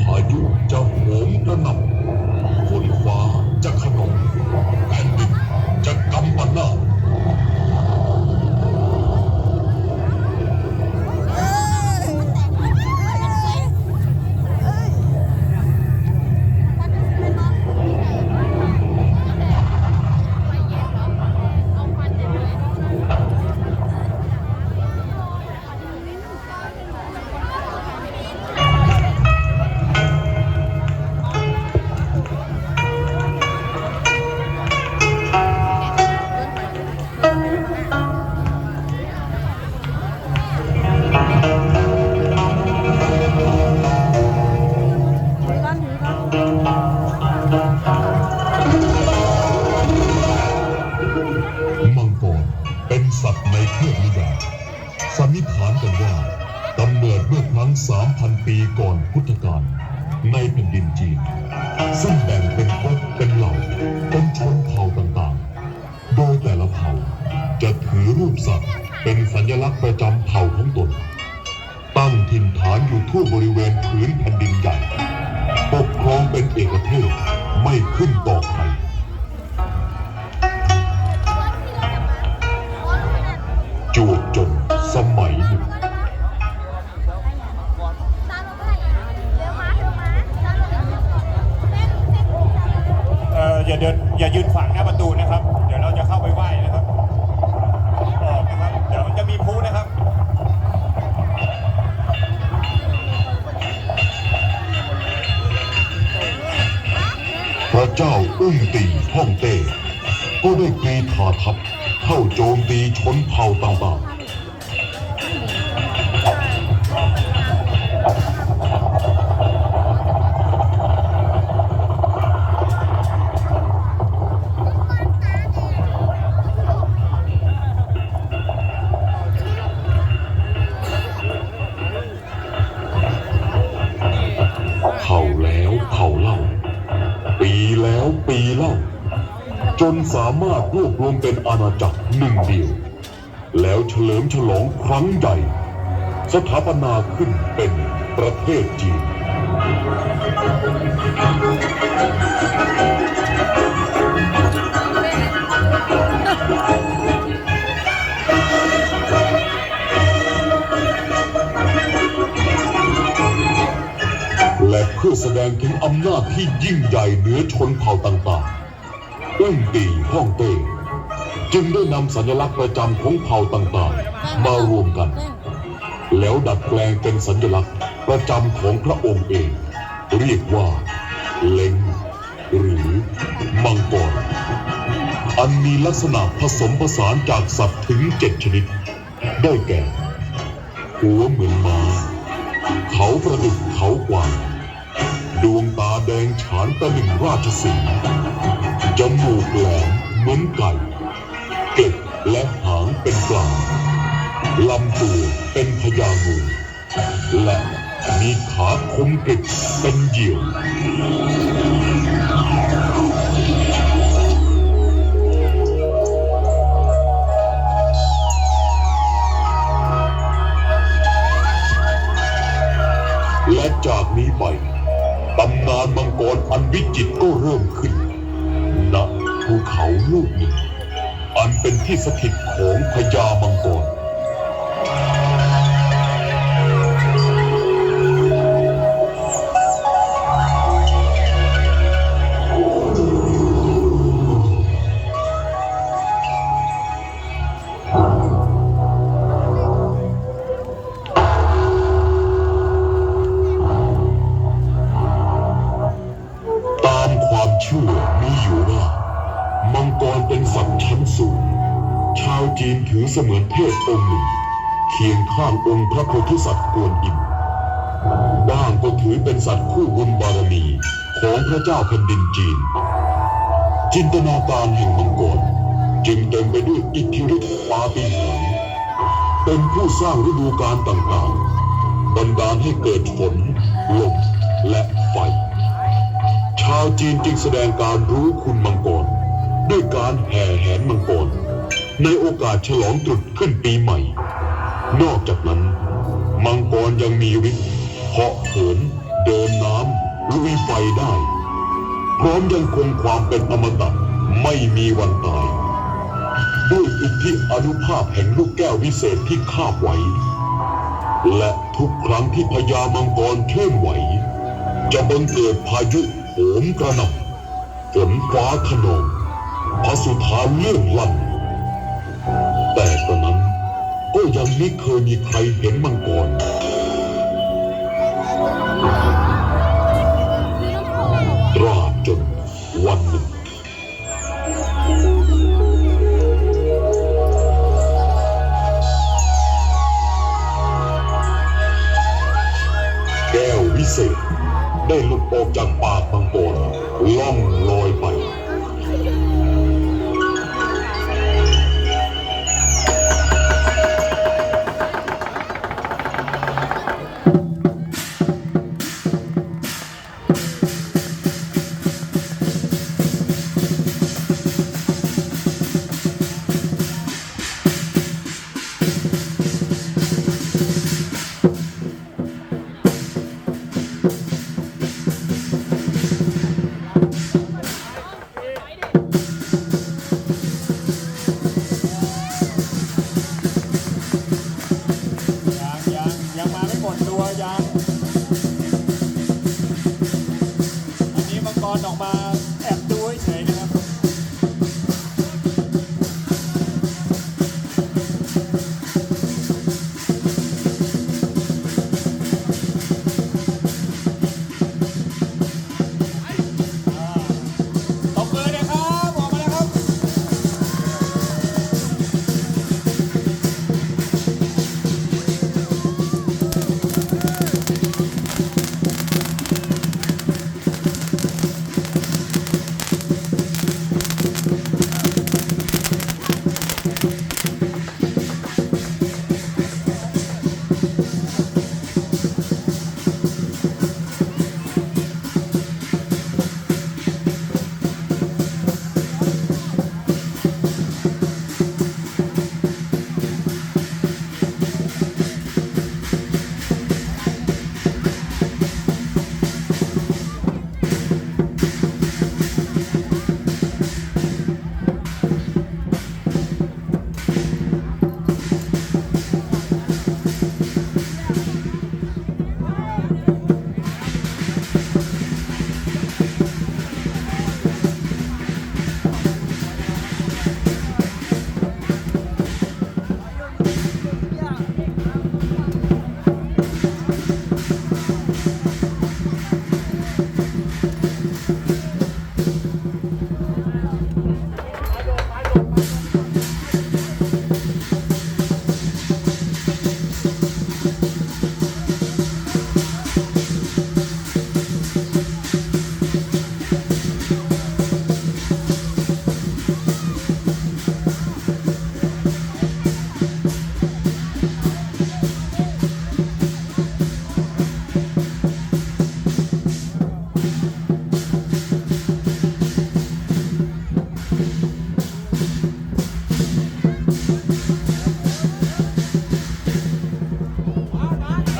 พายุจะโหมกระหน่ำฝนฟ้าจะขนอง สัตว์ในเทพนิยายสันนิษฐานกันว่ากำเนิดเมื่อครั้ง 3,000 ปีก่อนพุทธกาลในแผ่นดินจีน ซึ่งแบ่งเป็นก๊กเป็นเหล่าเป็นชนเผ่าต่างๆ โดยแต่ละเผ่าจะถือรูปสัตว์เป็นสัญลักษณ์ประจำเผ่าของตน ตั้งถิ่นฐานอยู่ทั่วบริเวณพื้นแผ่นดินใหญ่ ปกครองเป็นเอกเทศไม่ขึ้นต่อใคร อุ้งตีท่องเต้ก็ได้กรีธาทัพเข้าโจมตีชนเผ่าต่างๆ นสามารถรวบรวมเป็นอาณาจักรหนึ่งเดียว แล้วเฉลิมฉลองครั้งใหญ่ สถาปนาขึ้นเป็นประเทศจีนและเพื่อแสดงถึงอำนาจที่ยิ่งใหญ่เหนือชนเผ่าต่างๆ อุ้งตีฮ่องเต้จึงได้นำสัญลักษณ์ประจำของเผ่าต่างๆ มารวมกัน แล้วดัดแปลงเป็นสัญลักษณ์ประจำของพระองค์เอง เรียกว่า เล็ง หรือมังกร อันมีลักษณะผสมผสานจากสัตว์ถึงเจ็ดชนิด ได้แก่ หัวเหมือนม้า เขาประดุจเขากวางดวงตาแดงฉานประหนึ่งราชสีห์ จมูกแหลมเหมือนไก่เกล็ดและหางเป็นปลางลำตัวเป็นพญางูและมีขาคมกริบเป็นเหยี่ยวและจากนี้ไปตำนานมังกรอันวิจิตรก็เริ่มขึ้น ณภูเขาลูกหนึ่งอันเป็นที่สถิตของพญามังกร เสมือนเทพองค์หนึ่ง เคียงข้างองค์พระโพธิสัตว์กวนอิมบ้างก็ถือเป็นสัตว์คู่บุญบารมีของพระเจ้าแผ่นดินจีน จินตนาการแห่งมังกรจึงเต็มไปด้วยอิทธิฤทธิปาฏิหาริย์เป็นผู้สร้างฤดูกาลต่างๆ บันดาลให้เกิดฝน ลม และไฟ ชาวจีนจึงแสดงการรู้คุณมังกร ด้วยการแห่แหนมังกร ในโอกาสฉลองตรุษขึ้นปีใหม่ นอกจากนั้น มังกรยังมีฤทธิ์เหาะเหิน เดินน้ำลุยไฟได้ พร้อมยังคงความเป็นอมตะไม่มีวันตาย ด้วยอิทธิอนุภาพแห่งลูกแก้ววิเศษที่คาบไว้ และทุกครั้งที่พญามังกรเคลื่อนไหว จะบังเกิดพายุโหมกระหน่ำฝนฟ้าขนองพระสุธาเลื่อนลั่น ยังไม่เคยมีใครเห็นมังกรตราบจนวันหนึ่งแก้ววิเศษได้หลุดออกจากปากมังกรล่องลอย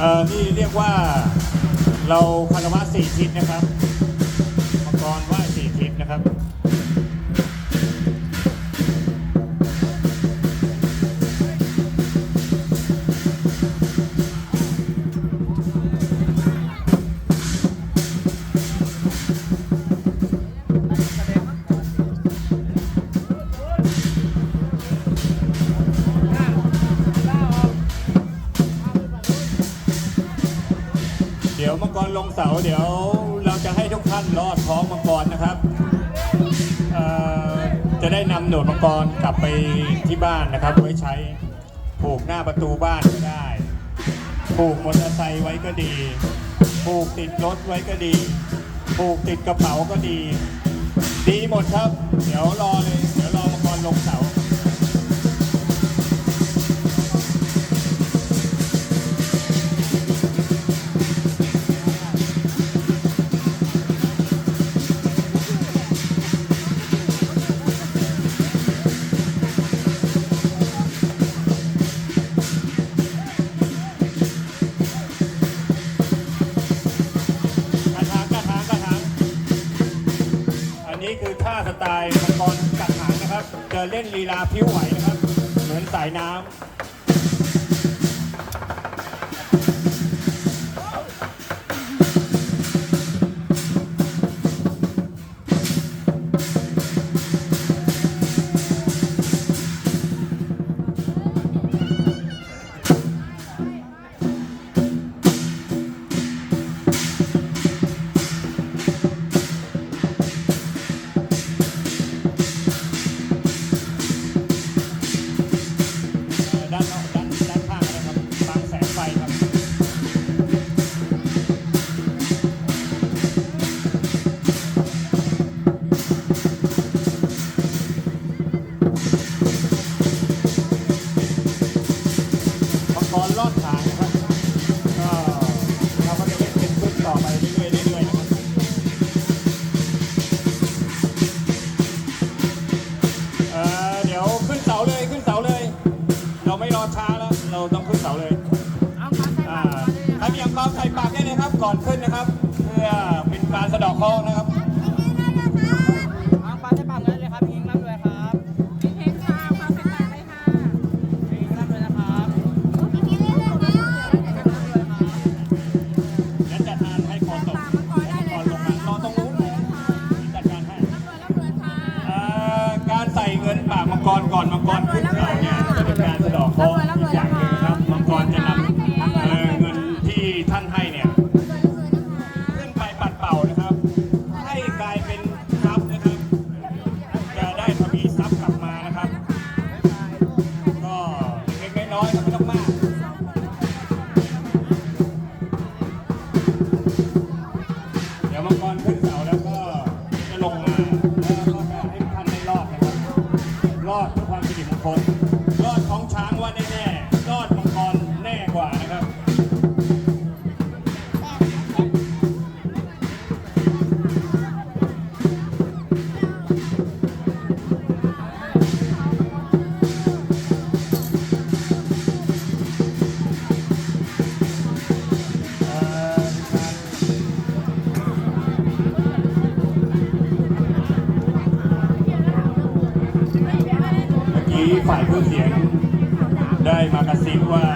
เอ่อนี่เรียกว่าเราคารวะสี่ทิศนะครับ ดี๋ยวมังกรลงเสาเดี๋ยวเราจะให้ทุกท่านลอดท้องมังกรนะครับเอ่อจะได้นำหนวดมังกรกลับไปที่บ้านนะครับไว้ใช้ผูกหน้าประตูบ้านก็ได้ผูกมอเตอร์ไซค์ไว้ก็ดีผูกติดรถไว้ก็ดีผูกติดกระเป๋าก็ดี ดีหมดครับ เดี๋ยวรอเลย เดี๋ยวรอมังกรลงเสา เล่นลีลาผิวไหวนะครับ เหมือนสายน้ำ ก่อนขึ้นนะครับ เพื่อเป็นการสะดอกเคราะห์นะครับ ปังได้ปังเลยเลยครับพิงร่ำรวยครับพิงร่ำรวยนะครับและจัดการให้คอตกคอลงมานอนตรงนู้นจัดการให้ เอ่อการใส่เงินปากมังกรก่อนมังกรขึ้น มังกรขึ้นเสาแล้ว ฝ่ายผู้เสียงได้มากระซิบว่า